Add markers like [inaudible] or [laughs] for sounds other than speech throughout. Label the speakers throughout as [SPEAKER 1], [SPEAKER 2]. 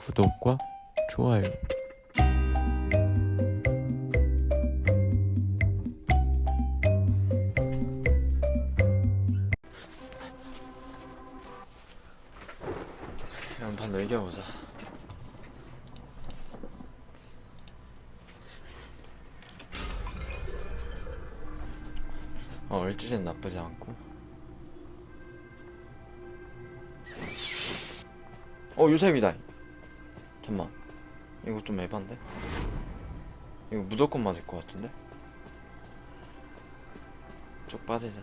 [SPEAKER 1] 구독과 좋아요.
[SPEAKER 2] 한판 더 이겨보자. 어, 12시는 나쁘지 않고. 어, 요셉이다. 잠만. 이거 좀 에반데? 이거 무조건 맞을 것 같은데? 쭉 빠지자.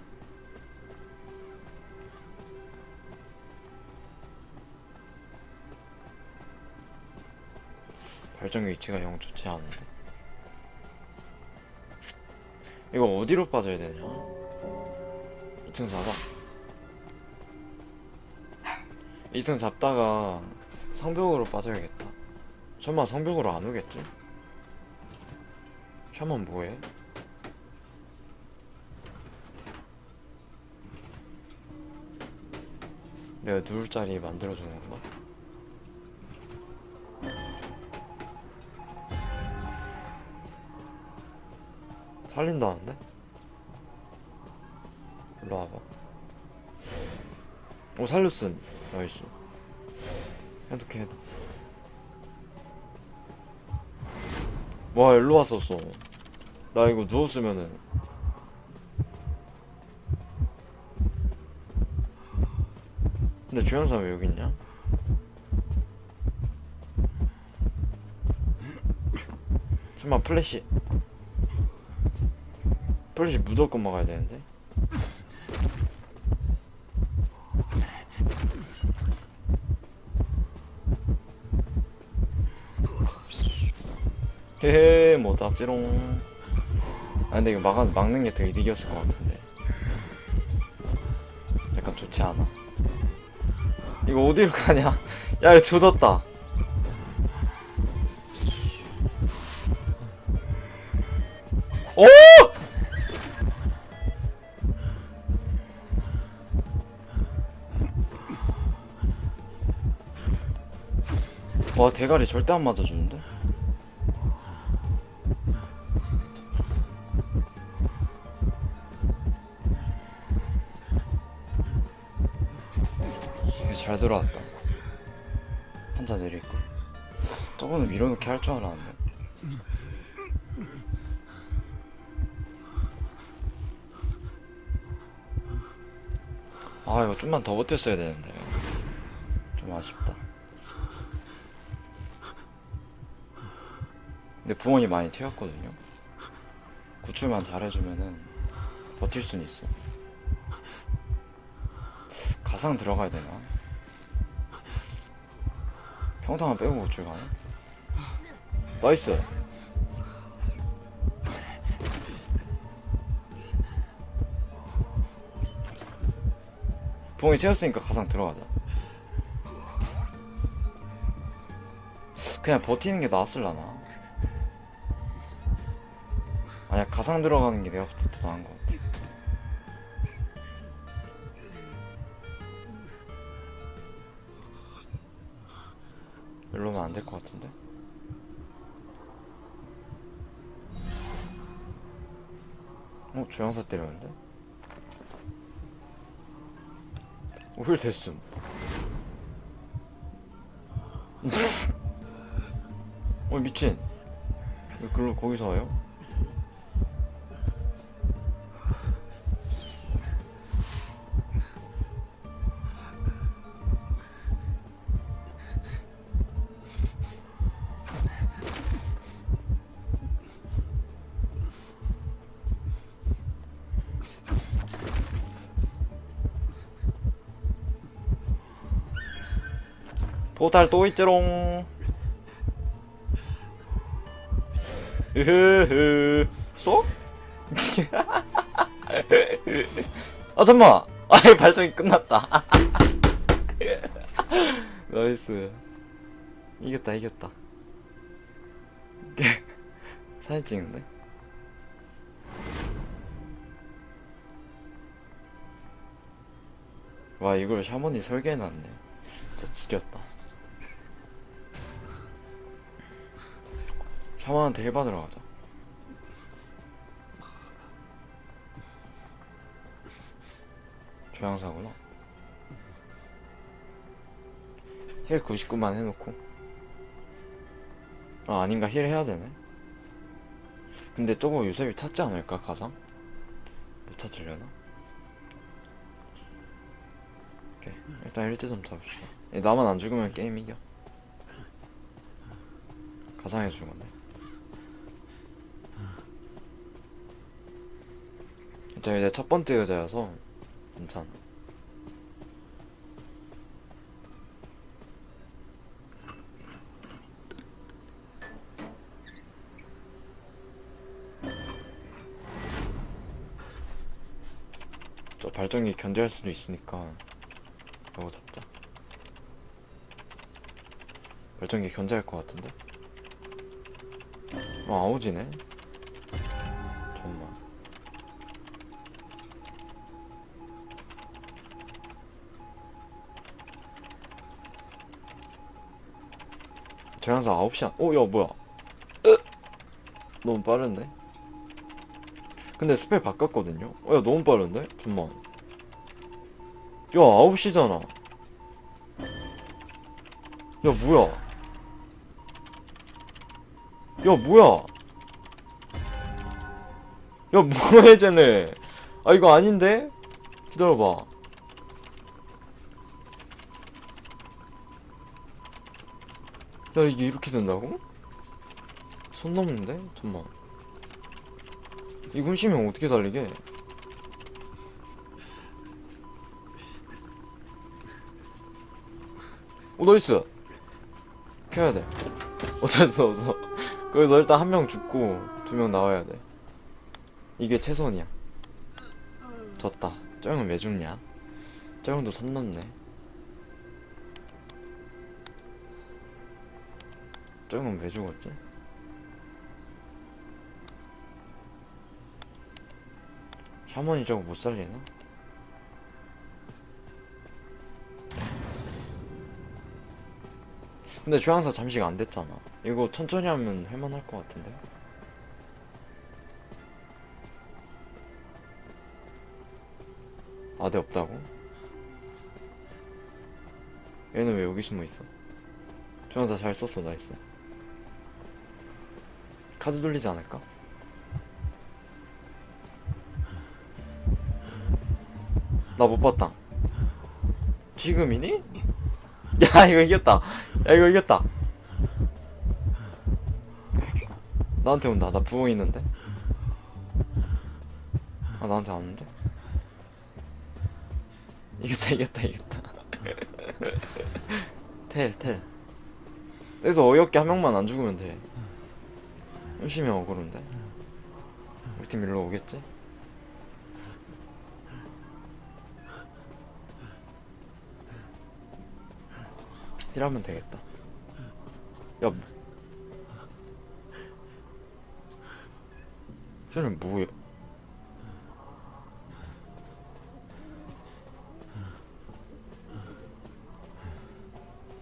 [SPEAKER 2] 발전기 위치가 영 좋지 않은데. 이거 어디로 빠져야 되냐? 2층 잡아. 2층 잡다가 성벽으로 빠져야겠다. 설마 성벽으로 안 오겠지? 샤먼 뭐해? 내가 누울 자리 만들어주는 건가? 살린다는데? 일로 와봐. 오 살렸음. 나이스. 해독해 해독. 와 일로 왔었어. 나 이거 누웠으면은. 근데 주연사 왜 여기 있냐? 설마 플래시 플래시 무조건 막아야 되는데 헤헤 뭐 짭지롱 아 근데 이거 막, 막는 게더 이득이었을 것 같은데 약간 좋지 않아? 이거 어디로 가냐 [laughs] 야 이거 조졌다 오! 와 대가리 절대 안 맞아주는데? 잘 들어왔다. 한자 내릴걸 저거는 밀어넣기 할 줄 알았는데. 아 이거 좀만 더 버텼어야 되는데. 좀 아쉽다. 근데 부모님 많이 튀었거든요. 구출만 잘해주면은 버틸 순 있어. 가상 들어가야 되나? 평타만 빼고 구출 가네? 나이스. 부모님 채웠으니까 가상 들어가자. 그냥 버티는 게 나았을라나? 아니야 가상 들어가는 게 내가 때더 나은 것 일로 오면 안될 것 같은데 어? 조향사 때렸는데? 오힐 됐음 [laughs] 어 미친 왜 글로 거기서 와요? 포탈 또 있지롱. 으흐흐. 쏘? [laughs] 아 잠만. 아이 발전이 끝났다. [laughs] 나이스. 이겼다 이겼다. [laughs] 사진 찍는데? 와 이걸 샤머니 설계해놨네. 진짜 지렸다 샤먼한테 힐 받으러 가자. 조향사구나. 힐 99만 해놓고. 아, 아닌가? 힐 해야 되네. 근데 저거 요셉이 탔지 않을까, 가상? 못 찾으려나? 오케이. 일단 1대3 잡읍시다. 얘 나만 안 죽으면 게임 이겨. 가상에 죽었네. 진짜 이제 첫 번째 의자여서 괜찮아. 저 발전기 견제할 수도 있으니까 이거 잡자. 발전기 견제할 것 같은데? 어 아우지네. 저 항상 9시 안, 어, 야, 뭐야. 으! 너무 빠른데? 근데 스펠 바꿨거든요? 어, 야, 너무 빠른데? 잠만. 야, 9시잖아. 야, 뭐야. 야, 뭐야. 야, 뭐해, 쟤네. 아, 이거 아닌데? 기다려봐. 야, 이게 이렇게 된다고? 손 넘는데? 잠만. 이 군심이 어떻게 달리게? 오, 나이스! 켜야 돼. 어쩔 수 없어. [laughs] 거기서 일단 한 명 죽고 두 명 나와야 돼. 이게 최선이야. 졌다. 저 형은 왜 죽냐? 저 형도 손 넘네. 저 형은 왜 죽었지? 샤먼이 저거 못 살리나? 근데 주황사 잠시가 안 됐잖아. 이거 천천히 하면 할만할 것 같은데. 아대 없다고? 얘는 왜 여기 숨어 있어? 주황사 잘 썼어, 나이스. 카드 돌리지 않을까? 나 못 봤다. 지금이니? 야 이거 이겼다. 야 이거 이겼다. 나한테 온다. 나 부엉 있는데. 아 나한테 안 오는데? 이겼다 이겼다 이겼다. [laughs] 텔 텔. 그래서 어이없게 한 명만 안 죽으면 돼. 열심히 억울한데. 우리 팀 일로 오겠지? 이러면 되겠다. 야, 쟤는 뭐야?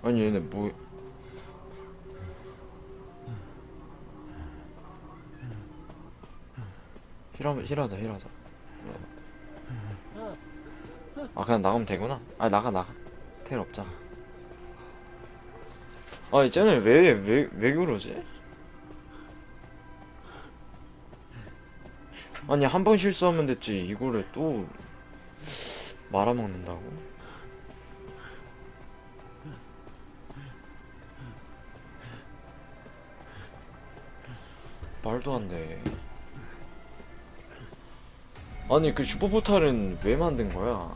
[SPEAKER 2] 아니 얘네 뭐? 힐하면 힐하자 힐하자. 아 그냥 나가면 되구나. 아 나가 나가. 텔 없잖아. 아니 쟤네 왜왜 왜 그러지? 아니 한 번 실수하면 됐지 이거를 또 말아먹는다고? 말도 안 돼. 아니 그 슈퍼포탈은 왜 만든 거야?